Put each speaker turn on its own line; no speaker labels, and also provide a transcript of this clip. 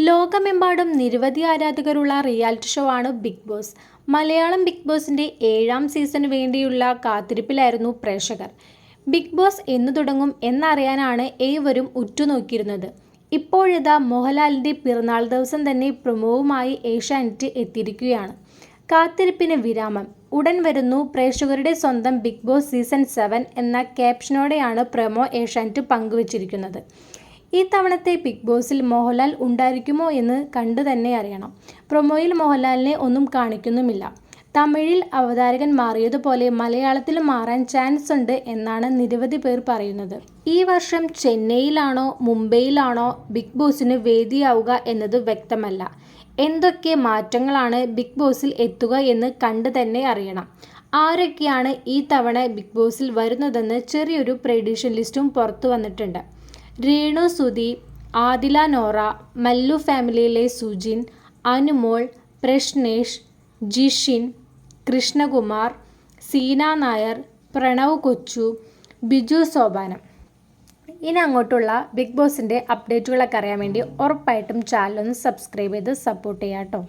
ലോകമെമ്പാടും നിരവധി ആരാധകരുള്ള റിയാലിറ്റി ഷോ ആണ് ബിഗ് ബോസ്. മലയാളം ബിഗ് ബോസിന്റെ ഏഴാം സീസണ് വേണ്ടിയുള്ള കാത്തിരിപ്പിലായിരുന്നു പ്രേക്ഷകർ. ബിഗ് ബോസ് എന്നു തുടങ്ങും എന്നറിയാനാണ് ഏവരും ഉറ്റുനോക്കിയിരുന്നത്. ഇപ്പോഴിതാ മോഹൻലാലിന്റെ പിറന്നാൾ ദിവസം തന്നെ പ്രൊമോവുമായി ഏഷ്യാനെറ്റ് എത്തിയിരിക്കുകയാണ്. കാത്തിരിപ്പിന് വിരാമം. ഉടൻ വരുന്നു പ്രേക്ഷകരുടെ സ്വന്തം ബിഗ് ബോസ് സീസൺ സെവൻ എന്ന ക്യാപ്ഷനോടെയാണ് പ്രൊമോ ഏഷ്യാനെറ്റ് പങ്കുവച്ചിരിക്കുന്നത്. ഈ തവണത്തെ ബിഗ് ബോസിൽ മോഹൻലാൽ ഉണ്ടായിരിക്കുമോ എന്ന് കണ്ടു തന്നെ അറിയണം. പ്രൊമോയിൽ മോഹൻലാലിനെ ഒന്നും കാണിക്കുന്നുമില്ല. തമിഴിൽ അവതാരകൻ മാറിയതുപോലെ മലയാളത്തിൽ മാറാൻ ചാൻസ് ഉണ്ട് എന്നാണ് നിരവധി പേർ പറയുന്നത്. ഈ വർഷം ചെന്നൈയിലാണോ മുംബൈയിലാണോ ബിഗ് ബോസിന് വേദിയാവുക എന്നത് വ്യക്തമല്ല. എന്തൊക്കെ മാറ്റങ്ങളാണ് ബിഗ് ബോസിൽ എത്തുക എന്ന് കണ്ടു തന്നെ അറിയണം. ആരൊക്കെയാണ് ഈ തവണ ബിഗ് ബോസിൽ വരുന്നതെന്ന് ചെറിയൊരു പ്രെഡിഷൻ ലിസ്റ്റും പുറത്തു വന്നിട്ടുണ്ട്. രേണു സുധി ആദില നോറ മല്ലു ഫാമിലിയിലെ സുജിൻ അനുമോൾ പ്രശ്നേഷ് ജിഷിൻ കൃഷ്ണകുമാർ സീന നായർ പ്രണവ് കൊച്ചു ബിജു സോപാനം. ഇനി അങ്ങോട്ടുള്ള ബിഗ് ബോസിന്റെ അപ്ഡേറ്റുകളൊക്കെ അറിയാൻ വേണ്ടി ഉറപ്പായിട്ടും ചാനൽ ഒന്ന് സബ്സ്ക്രൈബ് ചെയ്ത് സപ്പോർട്ട് ചെയ്യാം കേട്ടോ